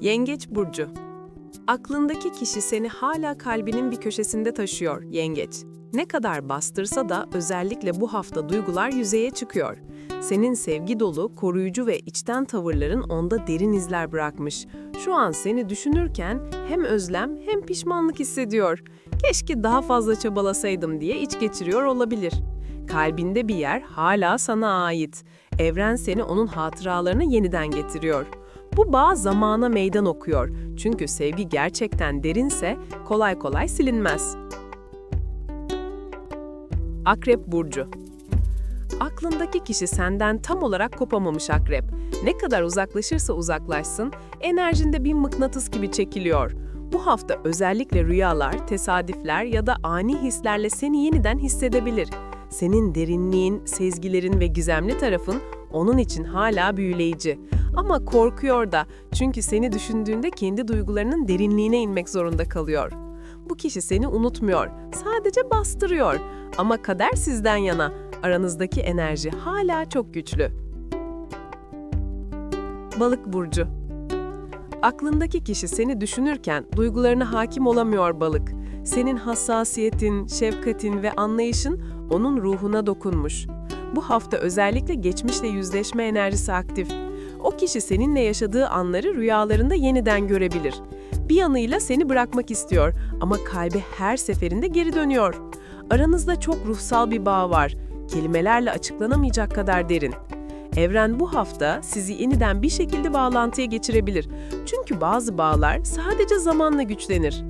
Yengeç Burcu Aklındaki kişi seni hala kalbinin bir köşesinde taşıyor, yengeç. Ne kadar bastırsa da özellikle bu hafta duygular yüzeye çıkıyor. Senin sevgi dolu, koruyucu ve içten tavırların onda derin izler bırakmış. Şu an seni düşünürken hem özlem hem pişmanlık hissediyor. Keşke daha fazla çabalasaydım diye iç geçiriyor olabilir. Kalbinde bir yer hala sana ait. Evren seni onun hatıralarını yeniden getiriyor. Bu bağ zamana meydan okuyor. Çünkü sevgi gerçekten derinse kolay kolay silinmez. Akrep Burcu Aklındaki kişi senden tam olarak kopamamış akrep. Ne kadar uzaklaşırsa uzaklaşsın, enerjinde bir mıknatıs gibi çekiliyor. Bu hafta özellikle rüyalar, tesadüfler ya da ani hislerle seni yeniden hissedebilir. Senin derinliğin, sezgilerin ve gizemli tarafın onun için hala büyüleyici. Ama korkuyor da çünkü seni düşündüğünde kendi duygularının derinliğine inmek zorunda kalıyor. Bu kişi seni unutmuyor, sadece bastırıyor. Ama kader sizden yana, aranızdaki enerji hala çok güçlü. Balık burcu. Aklındaki kişi seni düşünürken duygularına hakim olamıyor balık. Senin hassasiyetin, şefkatin ve anlayışın onun ruhuna dokunmuş. Bu hafta özellikle geçmişle yüzleşme enerjisi aktif. O kişi seninle yaşadığı anları rüyalarında yeniden görebilir. Bir yanıyla seni bırakmak istiyor ama kalbi her seferinde geri dönüyor. Aranızda çok ruhsal bir bağ var. Kelimelerle açıklanamayacak kadar derin. Evren bu hafta sizi yeniden bir şekilde bağlantıya geçirebilir. Çünkü bazı bağlar sadece zamanla güçlenir.